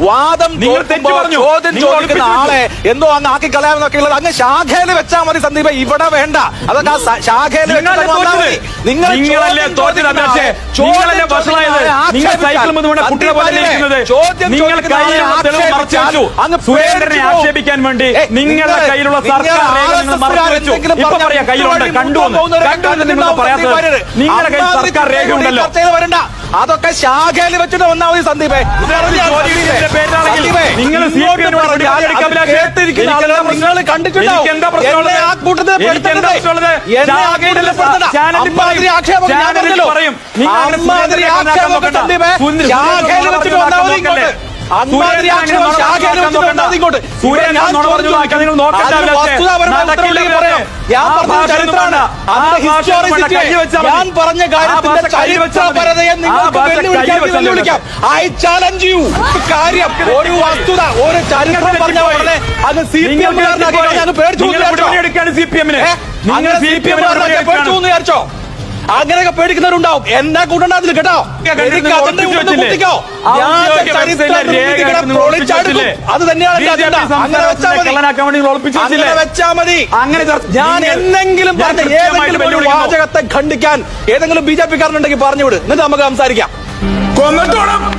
വാദം നിങ്ങൾ തെറ്റ് പറഞ്ഞു. ചോദ്യം ചോദിക്കുന്ന ആളെ എന്തോ അങ്ങ് ആക്കി കളയാമെന്നൊക്കെ ഉള്ളത് അങ്ങ് ശാഖയിൽ വെച്ചാൽ മതി സന്ദീപ് ഇവിടെ വേണ്ട. അതൊക്കെ ശാഖയിൽ നിങ്ങളല്ലേ. തോറ്റത്? നിങ്ങൾ നിങ്ങളല്ലേ വഷളായത് സൈക്കിൾ കുട്ടികളെ പോലെ നിങ്ങൾ മറച്ചു സുരേന്ദ്രനെ ആക്ഷേപിക്കാൻ വേണ്ടി നിങ്ങളുടെ കയ്യിലുള്ള സർക്കാർ മറച്ചു ഇപ്പൊ പറയാ കയ്യിലുണ്ട്. കണ്ടു നിങ്ങൾ പറയാത്തത് നിങ്ങളുടെ കയ്യിൽ സർക്കാർ രേഖ ഉണ്ടല്ലോ അതൊക്കെ ശാഖയിൽ വെച്ചിട്ട് ഒന്നാമത് സന്ദീപേ? നിങ്ങൾ കണ്ടിട്ടുണ്ടാവും. ഞാൻ പറഞ്ഞു കാര്യത്തിന്റെ ചരിത്രപരതയെ നിങ്ങൾക്ക് വിളിക്കാം. ഐ ചാലഞ്ച് യു കാര്യം ഒരു വസ്തുത ഒരു ചരിത്രം പറഞ്ഞ ഉടനെ അത് സി പി എം പേടിച്ചു സി പി എമ്മിനെ. നിങ്ങൾ അങ്ങനെ സി പി എം പേടിച്ചു വിചാരിച്ചോ അങ്ങനെയൊക്കെ പേടിക്കുന്നവരുണ്ടാവും. എന്നാ കൂട്ടണ്ട അതിൽ കേട്ടോ? അത് തന്നെയാണ് വെച്ചാൽ മതി. അങ്ങനെ ഞാൻ നിങ്ങൾ- എന്തെങ്കിലും പറഞ്ഞ ഏതെങ്കിലും ഒരു വാചകത്തെ ഖണ്ഡിക്കാൻ ഏതെങ്കിലും ബി ജെ പി കാരനുണ്ടെങ്കിൽ പറഞ്ഞു വിട് എന്നിട്ട് നമുക്ക് സംസാരിക്കാം. കൊന്നിട്ടോണം.